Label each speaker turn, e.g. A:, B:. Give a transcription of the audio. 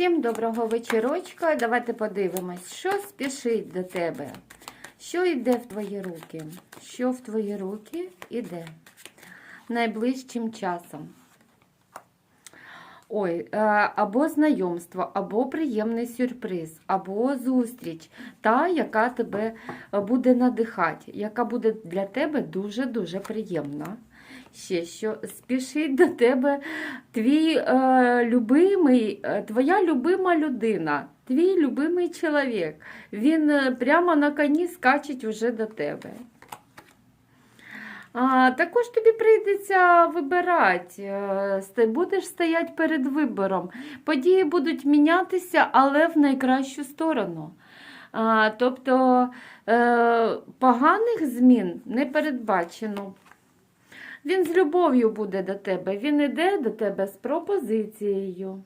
A: Всім доброго вечірочка. Давайте подивимось, що спішить до тебе. Що йде в твої руки? Що в твої руки йде найближчим часом? Ой, е, або знайомство, або приємний сюрприз, або зустріч, та, яка тебе е, буде надихати, яка буде для тебе дуже-дуже приємна. Ще що спішить до тебе твій е, любимий, е, твоя любима людина, твій любимий чоловік. Він е, прямо на коні скачить уже до тебе. А, також тобі прийдеться вибирати. е, Будеш стояти перед вибором. Події будуть мінятися, але в найкращу сторону. А, тобто е, поганих змін не передбачено. Він з любов'ю буде до тебе. Він іде до тебе з пропозицією.